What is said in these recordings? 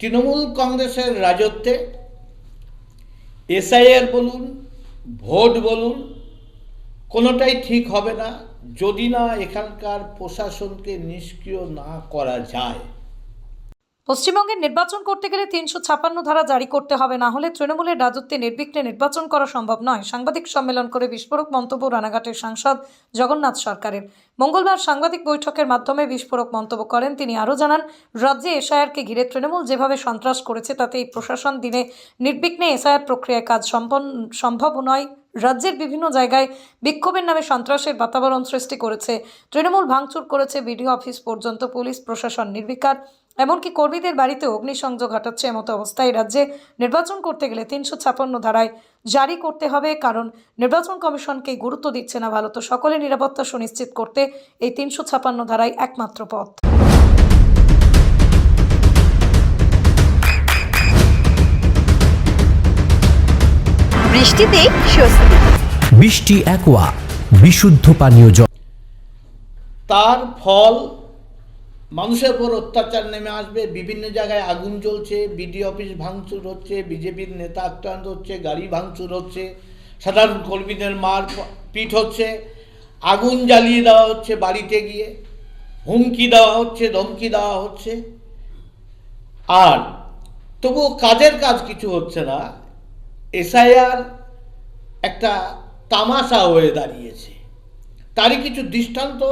তৃণমূল কংগ্রেসের রাজত্বে এসআইআর বলুন, ভোট বলুন, কোনোটাই ঠিক হবে না। যদি না এখানকার প্রশাসনকে নিষ্ক্রিয় না করা যায় পশ্চিমবঙ্গের নির্বাচন করতে গেলে তিনশো ছাপান্ন ধারা জারি করতে হবে, না হলে তৃণমূলের রাজত্বে নির্বিঘ্নে নির্বাচন করা সম্ভব নয়, সাংবাদিক সম্মেলন করে বিস্ফোরক মন্তব্য রানাঘাটের সাংসদ জগন্নাথ সরকারের। মঙ্গলবার সাংবাদিক বৈঠকের মাধ্যমে বিস্ফোরক মন্তব্য করেন, তিনি আরও জানান, রাজ্যে এসআইআরকে ঘিরে তৃণমূল যেভাবে সন্ত্রাস করেছে তাতে এই প্রশাসন দিনে নির্বিঘ্নে এসআইআর প্রক্রিয়ায় কাজ সম্পন্ন, সম্ভব নয়। রাজ্যের বিভিন্ন জায়গায় বিক্ষোভের নামে সন্ত্রাসের বাতাবরণ সৃষ্টি করেছে। তৃণমূল ভাঙচুর করেছে বিডিও অফিস পর্যন্ত পুলিশ, প্রশাসন, নির্বিকার। এমনকি কর্মীদের বাড়িতে অগ্নিসংযোগ ঘটাচ্ছে এমতো অবস্থায় রাজ্যে। নির্বাচন করতে গেলে তিনশো ছাপান্ন ধারায় জারি করতে হবে, কারণ নির্বাচন কমিশনকে গুরুত্ব দিচ্ছে না ভালো। তো সকলের নিরাপত্তা সুনিশ্চিত করতে এই তিনশো ছাপান্ন ধারায় একমাত্র পথ। বৃষ্টিতেই স্বস্তি। বৃষ্টি অ্যাকোয়া বিশুদ্ধ পানীয় জল। তার ফল মানুষের উপর অত্যাচার নেমে আসবে বিভিন্ন জায়গায় আগুন জ্বলছে বিডি অফিস ভাঙচুর হচ্ছে বিজেপির নেতা আক্রান্ত হচ্ছে গাড়ি ভাঙচুর হচ্ছে সাধারণ কর্মীদের মার পিঠ হচ্ছে আগুন জ্বালিয়ে দেওয়া হচ্ছে বাড়িতে গিয়ে হুমকি দেওয়া হচ্ছে ধমকি দেওয়া হচ্ছে। আর তবুও কাজের কাজ কিছু হচ্ছে না। এসআইআর একটা তামাশা হয়ে দাঁড়িয়েছে। তারই কিছু দৃষ্টান্ত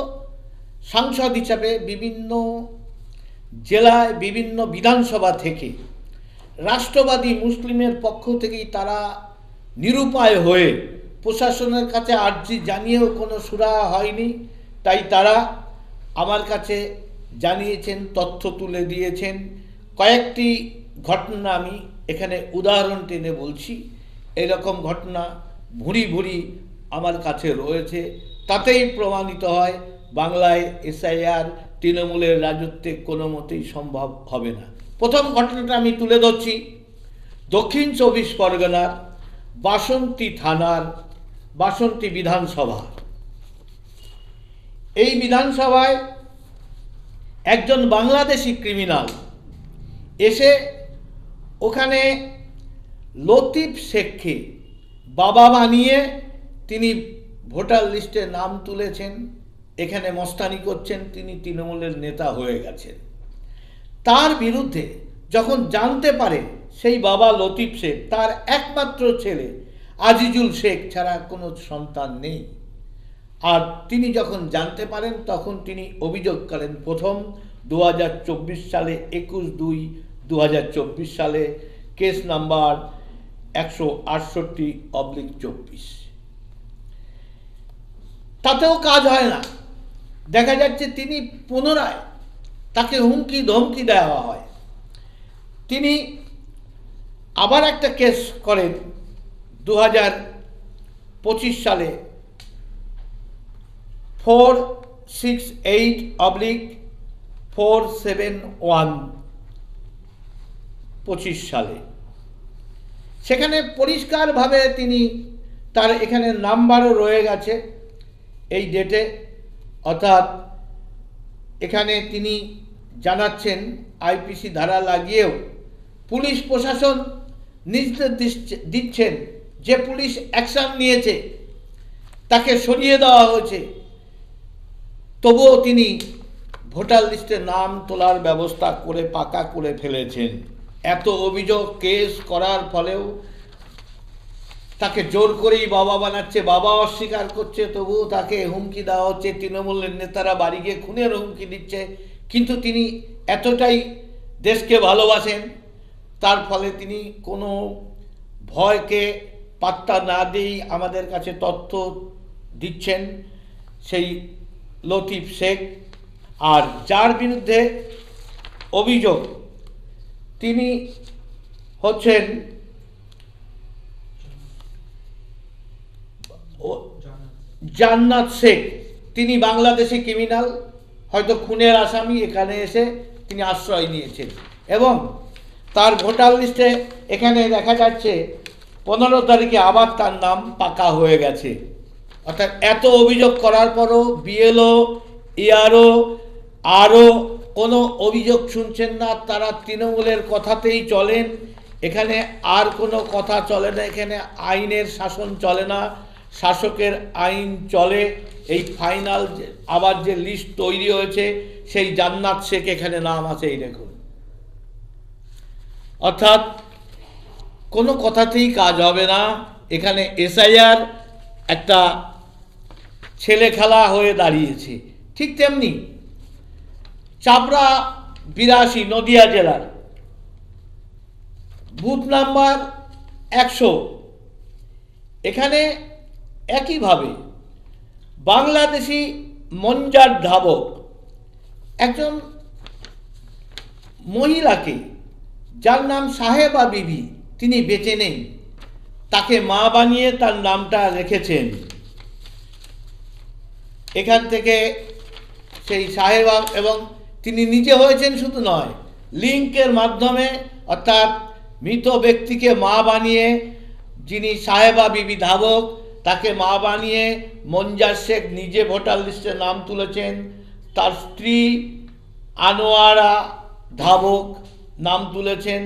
সাংসদ হিসাবে বিভিন্ন জেলায়, বিভিন্ন বিধানসভা থেকে রাষ্ট্রবাদী মুসলিমের পক্ষ থেকেই তারা নিরুপায় হয়ে প্রশাসনের কাছে আর্জি জানিয়েও কোনো সুরাহা হয়নি। তাই তারা আমার কাছে জানিয়েছেন, তথ্য তুলে দিয়েছেন। কয়েকটি ঘটনা আমি এখানে উদাহরণ টেনে বলছি, এরকম ঘটনা ভুরি ভুরি আমার কাছে রয়েছে। তাতেই প্রমাণিত হয়, বাংলায় এসআইআর তৃণমূলের রাজত্বে কোনো মতেই সম্ভব হবে না। প্রথম ঘটনাটা আমি তুলে ধরছি। দক্ষিণ চব্বিশ পরগনার বাসন্তী থানার বাসন্তী বিধানসভা। এই বিধানসভায় একজন বাংলাদেশি ক্রিমিনাল এসে ওখানে লতিফ শেখকে বাবা বানিয়ে তিনি ভোটার লিস্টে নাম তুলেছেন, এখানে মস্তানি করছেন, তিনি তৃণমূলের নেতা হয়ে গেছেন। তার বিরুদ্ধে যখন জানতে পারে সেই বাবা লতিফ শেখ, তার একমাত্র ছেলে আজিজুল শেখ ছাড়া কোনো সন্তান নেই। আর তিনি যখন জানতে পারেন, তখন তিনি অভিযোগ করেন, প্রথম দু হাজার চব্বিশ সালে একুশ দুই দু হাজার চব্বিশ সালে কেস নাম্বার একশো আটষট্টি অবলিক চব্বিশ। তাতেও কাজ হয় না। দেখা যাচ্ছে তিনি পুনরায় তাকে হুমকি, ধমকি দেওয়া হয়। তিনি আবার একটা কেস করেন দু হাজার পঁচিশ সালে। Four six eight oblique four seven one পঁচিশ সালে। সেখানে পরিষ্কারভাবে তিনি তার এখানে নাম্বারও রয়ে গেছে এই ডেটে। অর্থাৎ এখানে তিনি জানাচ্ছেন, আইপিসি ধারা লাগিয়েও পুলিশ প্রশাসন নির্দেশ দিচ্ছে- দিচ্ছেন যে পুলিশ অ্যাকশন নিয়েছে, তাকে সরিয়ে দেওয়া হয়েছে। তবুও তিনি ভোটার লিস্টে নাম তোলার ব্যবস্থা করে পাকা করে ফেলেছেন। এত অভিযোগ কেস করার ফলেও তাকে জোর করেই বাবা বানাচ্ছে, বাবা অস্বীকার করছে, তবুও তাকে হুমকি দেওয়া হচ্ছে, তৃণমূলের নেতারা বাড়ি গিয়ে খুনের হুমকি দিচ্ছে। কিন্তু তিনি এতটাই দেশকে ভালোবাসেন, তার ফলে তিনি কোনো ভয়কে পাত্তা না দিয়েই আমাদের কাছে তথ্য দিচ্ছেন সেই লতিফ শেখ। আর যার বিরুদ্ধে অভিযোগ তিনি হচ্ছেন জান্নাত শেখ। তিনি বাংলাদেশি ক্রিমিনাল, হয়তো খুনের আসামি এখানে এসে তিনি আশ্রয় নিয়েছেন। এবং তার ভোটার লিস্টে এখানে দেখা যাচ্ছে, পনেরো তারিখে আবার তার নাম পাকা হয়ে গেছে। অর্থাৎ এত অভিযোগ করার পরও বিএলও, ইআরও, আরও কোনো অভিযোগ শুনছেন না, তারা তৃণমূলের কথাতেই চলেন। এখানে আর কোনো কথা চলে না, এখানে আইনের শাসন চলে না, শাসকের আইন চলে। এই ফাইনাল আবার যে লিস্ট তৈরি হয়েছে, সেই জান্নাত শেখ এখানে নাম আছে, এই দেখুন। অর্থাৎ কোনো কথাতেই কাজ হবে না। এখানে এসআইআর একটা ছেলে খেলা হয়ে দাঁড়িয়েছে। ঠিক তেমনি চাপড়া বিরাশি নদিয়া জেলার। বুথ নাম্বার একশো। এখানে একইভাবে বাংলাদেশি মঞ্জার ধাবক একজন মহিলাকে যার নাম সাহেবা বিবি তিনি বেঁচে নেই, তাকে মা বানিয়ে তার নামটা রেখেছেন। এখান থেকে সেই সাহেবা এবং তিনি নিজে হয়েছেন শুধু নয়, লিঙ্কের মাধ্যমে অর্থাৎ মৃত ব্যক্তিকে মা বানিয়ে, যিনি সাহেবা বিবি ধাবক, তাকে মা বানিয়ে মঞ্জার শেখ নিজে ভোটার লিস্টে নাম তুলেছেন, তার স্ত্রী আনোয়ারা ধাবক নাম তুলেছেন,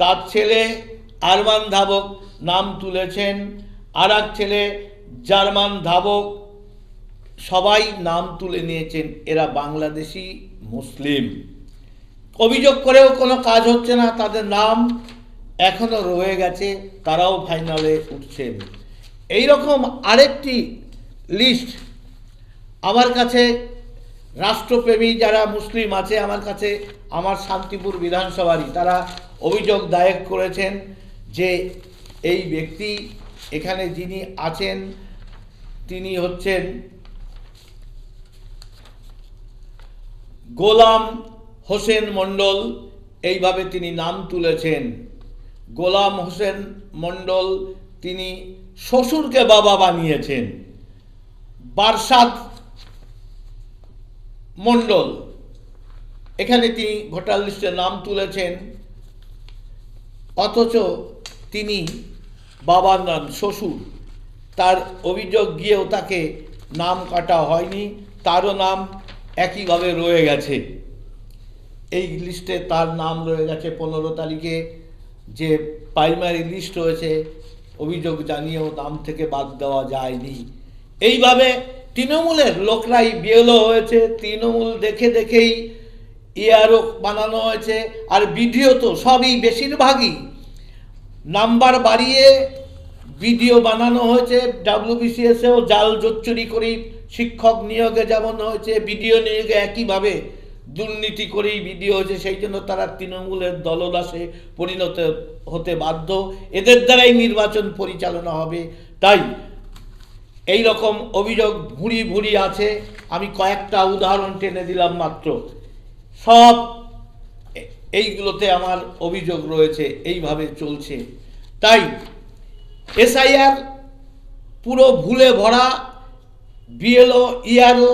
তার ছেলে আরমান ধাবক নাম তুলেছেন, আর ছেলে জার্মান ধাবক সবাই নাম তুলে নিয়েছেন, এরা বাংলাদেশি, মুসলিম। অভিযোগ করেও কোনো কাজ হচ্ছে না, তাদের নাম এখনও রয়ে গেছে, তারাও ফাইনালে উঠছেন। এই রকম আরেকটি লিস্ট আমার কাছে, রাষ্ট্রপ্রেমী যারা মুসলিম আছে, আমার কাছে, আমার শান্তিপুর বিধানসভারই, তারা অভিযোগ দায়ের করেছেন যে এই ব্যক্তি এখানে যিনি আছেন, তিনি হচ্ছেন গোলাম হোসেন মণ্ডল, এইভাবে তিনি নাম তুলেছেন। গোলাম হোসেন মণ্ডল তিনি শ্বশুরকে বাবা বানিয়েছেন। বারসাদ মণ্ডল, এখানে তিনি ভোটার লিস্টে নাম তুলেছেন। অথচ তিনি বাবার নাম, শ্বশুর। তার অভিযোগ গিয়েও তাকে নাম কাটা হয়নি। তারও নাম একইভাবে রয়ে গেছে। এই লিস্টে তার নাম রয়ে গেছে পনেরো তারিখে। যে প্রাইমারি লিস্ট রয়েছে, অভিযোগ জানিয়েও নাম থেকে বাদ দেওয়া যায়নি। এইভাবে তৃণমূলের লোকরাই বিয়েলো হয়েছে, তৃণমূল দেখে দেখেই ইয়ারও বানানো হয়েছে, আর বিডিও তো সবই বেশিরভাগই নাম্বার বাড়িয়ে ভিডিও বানানো হয়েছে ডাব্লিউবিসিএসেও জাল জোচ্চুরি করেই শিক্ষক নিয়োগে যেমন হয়েছে, বিডিও নিয়োগে একইভাবে দুর্নীতি করেই বিডিও হয়েছে, সেই জন্য তারা তৃণমূলের দলদাসে পরিণত হতে বাধ্য। এদের দ্বারাই নির্বাচন পরিচালনা হবে। তাই এই রকম অভিযোগ ভুঁড়ি ভুঁড়ি আছে। আমি কয়েকটা উদাহরণ টেনে দিলাম মাত্র। সব এইগুলোতে আমার অভিযোগ রয়েছে, এইভাবে চলছে। তাই এসআইআর পুরো ভুলে ভরা বিএলও, ইআরও,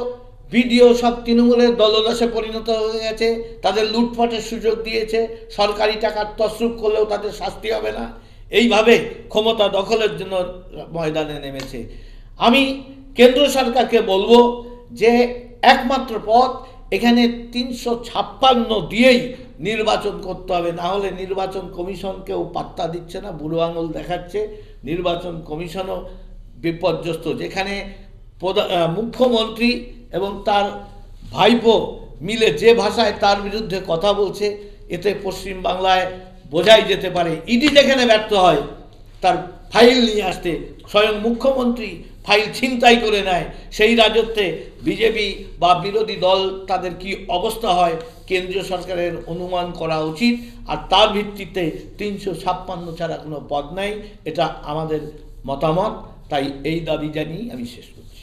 বিডিও সব তৃণমূলের দলদাসে পরিণত হয়ে গেছে, তাদের লুটপাটের সুযোগ দিয়েছে, সরকারি টাকার তসরুপ করলেও তাদের শাস্তি হবে না। এইভাবে ক্ষমতা দখলের জন্য ময়দানে নেমেছে। আমি কেন্দ্র সরকারকে বলব যে, একমাত্র পথ এখানে তিনশো ছাপ্পান্ন দিয়েই নির্বাচন করতে হবে। না হলে নির্বাচন কমিশনকেও পাত্তা দিচ্ছে না, বুড়ো আঙুল দেখাচ্ছে। নির্বাচন কমিশনও বিপর্যস্ত। যেখানে মুখ্যমন্ত্রী এবং তার ভাইপো মিলে যে ভাষায় তার বিরুদ্ধে কথা বলছে, এতে পশ্চিমবাংলায় বোঝাই যেতে পারে। ইডি যেখানে ব্যর্থ হয়, তার ফাইল নিয়ে আসতে স্বয়ং মুখ্যমন্ত্রী ফাইল ছিনতাই করে নেয়। সেই রাজত্বে বিজেপি বা বিরোধী দল তাদের কি অবস্থা হয়, কেন্দ্রীয় সরকারের অনুমান করা উচিত। আর তার ভিত্তিতে তিনশো ছাপ্পান্ন ছাড়া কোনো পদ নাই, এটা আমাদের মতামত। তাই এই দাবি জানিয়ে আমি শেষ করছি।